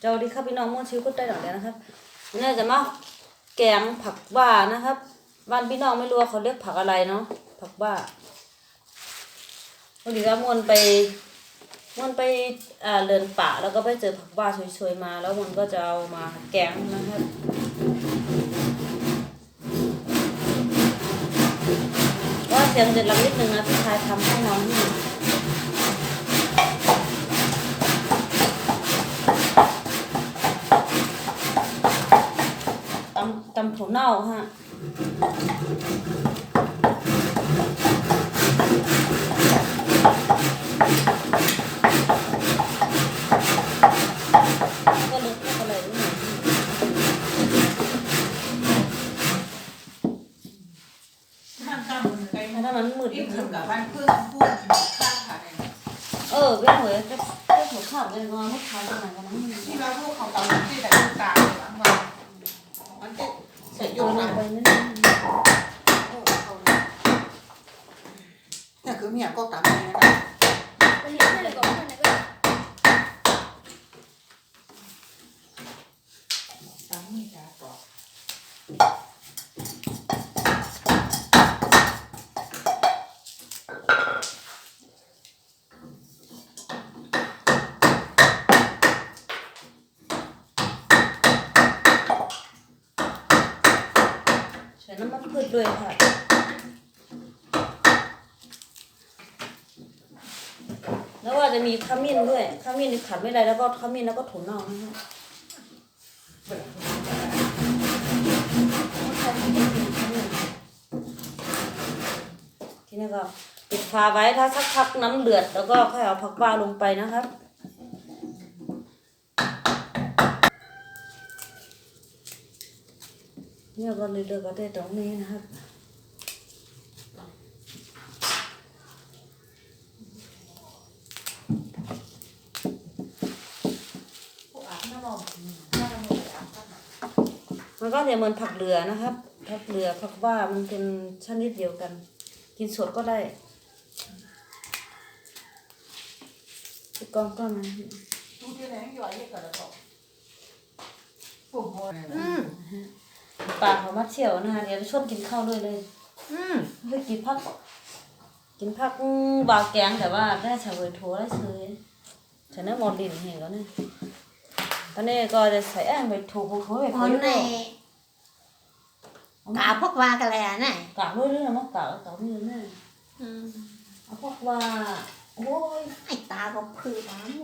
เจ้าดีครับพี่น้องม่วนชิวก็ได้ดอกเดียวนะครับวันนี้จะมาแกงผักบ้านะครับบ้านพี่น้องไม่รู้ว่าเขาเรียกผักอะไรเนาะผักบ้าพอดีว่ามวนไปมวนไปอ่าเดินป่าแล้วก็ไปเจอผักบ้าสวยๆมา แล้วมวนก็จะเอามาแกงนะครับว่าเสียงเด็ดลังนิดนึงนะพี่ชายทำให้น้องที่ ตำตำถั่วเน่าฮะก็เลือกพวกอะไรด้วยนะบ้านข้ามมันไกลถ้ามันมืดที่ขึ้ถึนงกับบ้านเพื่อนพูดข้างค่ะเออเว้ยหวยก็ก็ถั่วข้าวเลยงอนไม่ทานกันไหนกันนะที่เราพูดของตำรวจที่แต่ลูกตาหลังวันมันจะเส ร็จโยยุ่นงลนะงไปนิดนึงเนี่ยคือเมียก็ตามนี้นะไปเห็นให้เลยก่อนว่าไหนก็ได้ ตามนี่จ้าต่อ ใส่น้ำมันพืชด้วยค่ะ แล้วว่าจะมีขมิ้นด้วยขมิ้นขาดไม่ได้แล้วก็ขมิ้นแล้วก็ถั่วเน่านะฮะทีนี้ก็ปิดฝาไว้ถ้าสักพักน้ำเดือด แล้วก็ค่อยเอาผักบ้าลงไปนะครับเนี่ยก็เลยเลือกก็ได้ตรงนี้นะครับ พวกอาบน้ำมันน้ำมันอาบน้ำ มันก็จะเหมือนผักเหลือนะครับผักเหลือผักบ้ามันเป็นชนิดเดียวกัน กินสดก็ได้พี่กองก็มาดูที่ไหนอยู่อะไรกันแล้วก็ปุ่มโมอืมปลาเขามาเที่ยวนะคะเดี๋ยวชวนกินข้าวด้วยเลยอืมเฮ้ยกินผักกินผักบาแกงแต่ว่าได้ชาเวยทัวได้ซื้อฉันได้หมดดินเห็นก็เนี่ย ตอนนี้ก็จะใส่แองไปถูกถูไปคคุนยในกาพวกว่ากันเลยอะน่ะกะด้วยด้วยนะมั้งกะกะไม่รู้แน่อืมเอาพวกว่าโอ้ยไอ้ตาก็คือตาโม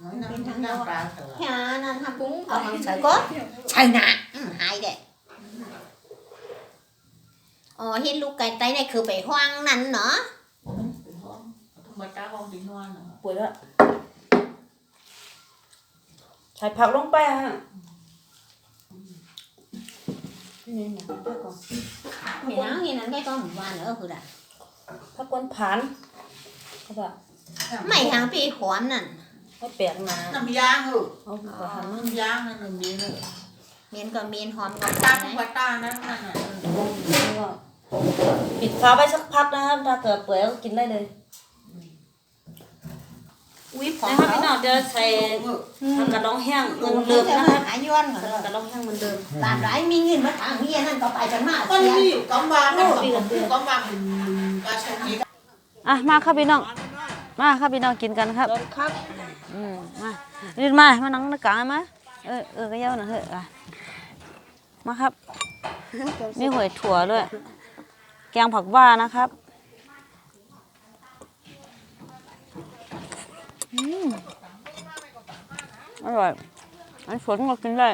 น้อยน้ำน้ำปลาเถอะแค่นั้นทำปุ้งเอาทางใส่ก็ใช่นะอืมหายเด็ดอ๋อเห็นลูกไก่ไตเนี่ยคือไปห้างนั้นเนาะเป็นห้องธรรมดาห้องดีนวลนะป่วยแล้ว ใส่ผักลงไปฮะนี่เนี่ยผักก่อนมีน้ำนี่นั่นก็ต้องหวานเออคือด่ะผักกวนผานเขาบอกไม่ทางปีหอมนั่นให้แปลกมาน้ำยางเหรอเอาไปทำนั่นน้ำยางนั่นน้ำดีเลยเมียนก็เมียนหอมก็ตาได้ทุกตานั่นนั่นน่ะปิดฝาไว้สักพักนะครับถ้าเกิดเปื่อยก็กินได้เลย อุ้ยพอนะครับเขาพี่น้องจะใส่ผักกระดองแห้งเหมือนเดิมจะนะมาครับหาย้อนก่อนผักกระดองแห้งเหมือนเดิมตามไรมีเงินมาทางเมียนั่นก็ไปกันมามันเสียมีอยู่กำวางนะกำวางกาชนีอะมาครับพี่น้อง มาครับพี่น้องกินกันครับครับอืมมาดินมามานั่งในกลางมาเออเออก็เย้าหน่อยเถอะอะมาครับมีหอยถั่วด้วย แกงผักว่านะครับ อืมอร่อย อันฝนก็กินได้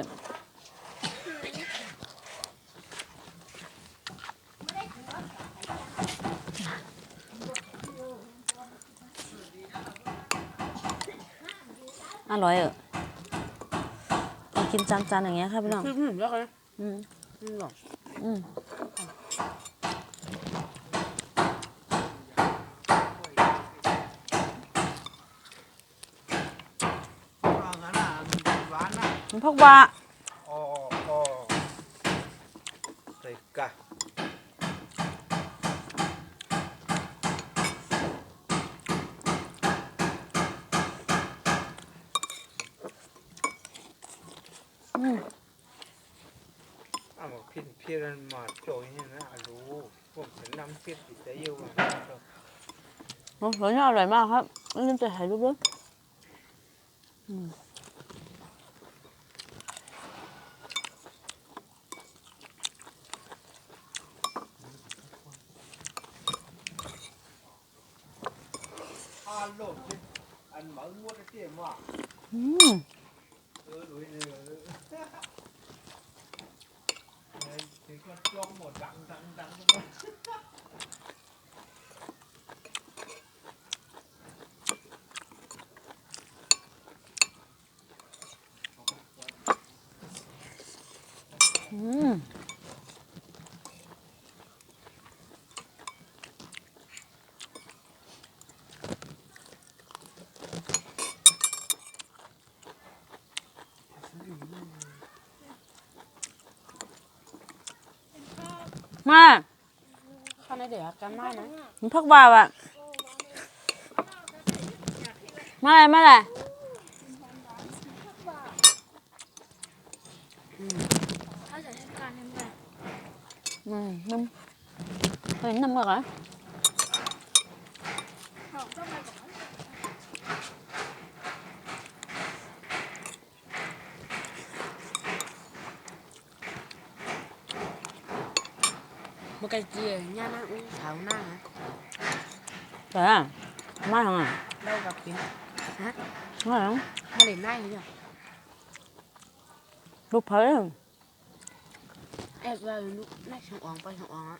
อร่อยเออต้องกินจานๆอย่างเงี้ยครับพี่น้องอืมแล้วก็อืมอืมหรออืม ว่างั้นอะหวานอะ มัน พวกว่าอ๋ออ๋อใส่กะมเอามาพินเพียรันมาโจยเนี่ยนะรู้ผมจะนำเพียติดใจเยอะกว่าโอ้โหนี่อร่อยมากครับไม่ลืมจะถ่ายรูปด้วยอืม อาโลดอันหมาวัวจะเตี้ยมาก อืม เออดูนี่เออไอ้ที่ก็จ้องหมดดังดังดังดัง อืม มาข้าวในเดี๋ยวกันมานะมันพักบ่าวอะมาเลยมาเลยอืมน้ำเฮ้ยน้ำกันเหรอ cái gì nha nó uống thảo na hả แต่อะมาทางอะ đâu gặp kìa hả มาทาง mà để nay nhỉ ลูกเผย em ra lúc nay xong ong bay xong ong á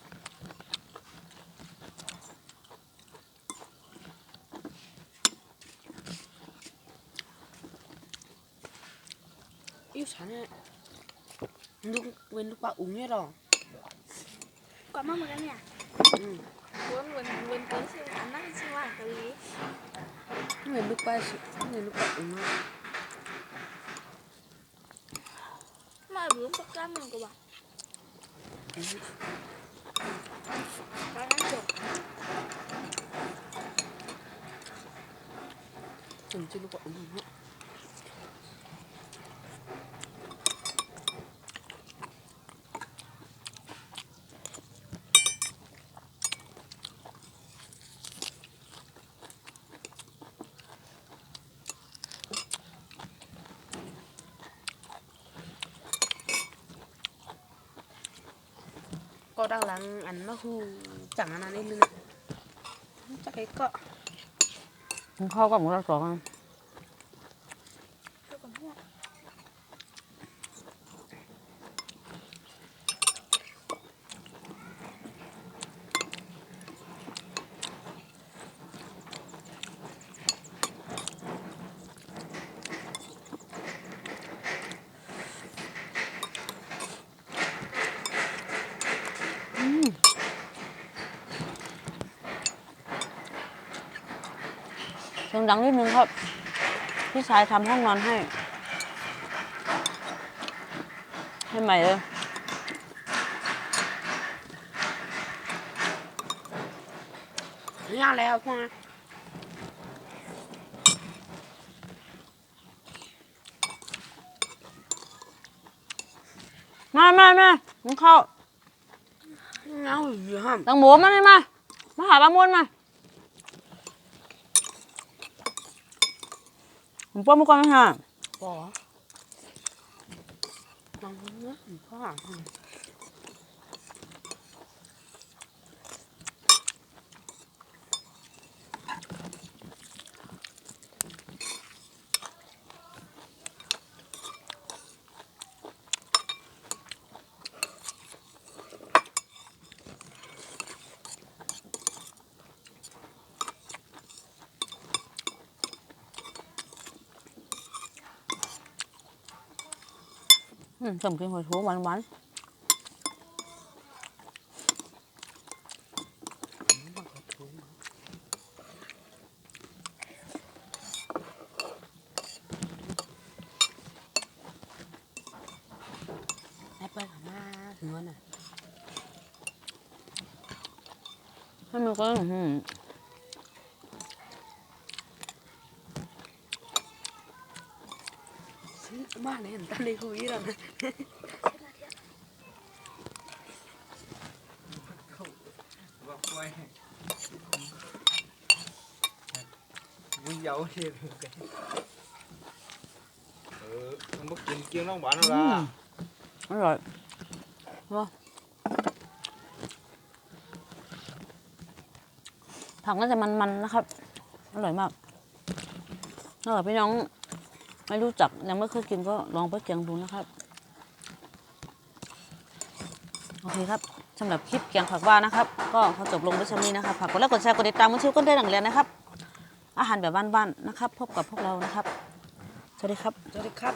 yêu sáng ấy lúc quên lúc bạn uống hết rồi 까만 모양이야. 응. 원, 원, 원, 건, 안 나는 친구야, 거기. 근데 누가, 근데 누가, 엄마. 엄마, 물 섞으라는 거 봐. 응. 말한 쪽. 좀 지르고, 엄마. ก็ดังหลังอันมะฮูจังอันนั้นนี่เลยจักไอ้ก็ข้าวกับหมูทอดสองอะ สียงดังนิดนึงครับ พี่ชายทำห้องนอนให้ ให้ใหม่เลยย่างแล้วพ่อมามามามึงเข้าย่างอยู่ห้ามตังหมูมาเลยมา มาหาบางมวนมา ผมป้อมก่อนไหมฮะป๋อลองดูนะผมก็ สมกินหัวทูหวานหวานแอปเปิ้ลหน้าเนื้อน่ะให้มันก็อืม xí บ้านไหนเห็นตาเลยคุยแล้วนะ ว่าควายวิ่งเหยาเห็นเออมันบ่กิน เกี๊ยวน้องหวานเอาล่ะอร่อยว้าผักน่าจะมันๆนะครับ อร่อยมากถ้าเกิดพี่น้อง ไม่รู้จักยังไม่เคยกินก็ลองไปเกียงดูนะครับ โอเคครับสำหรับคลิปเกียงผักว่านะครับ ก็ขอจบลงด้วยชำนี้นะครับฝากกดไลค์กดแชร์กดติดตามมือชิวก็ได้หลังเรียนนะครับ อาหารแบบบ้านๆนะครับ พบกับพวกเรานะครับ สวัสดีครับ สวัสดีครับ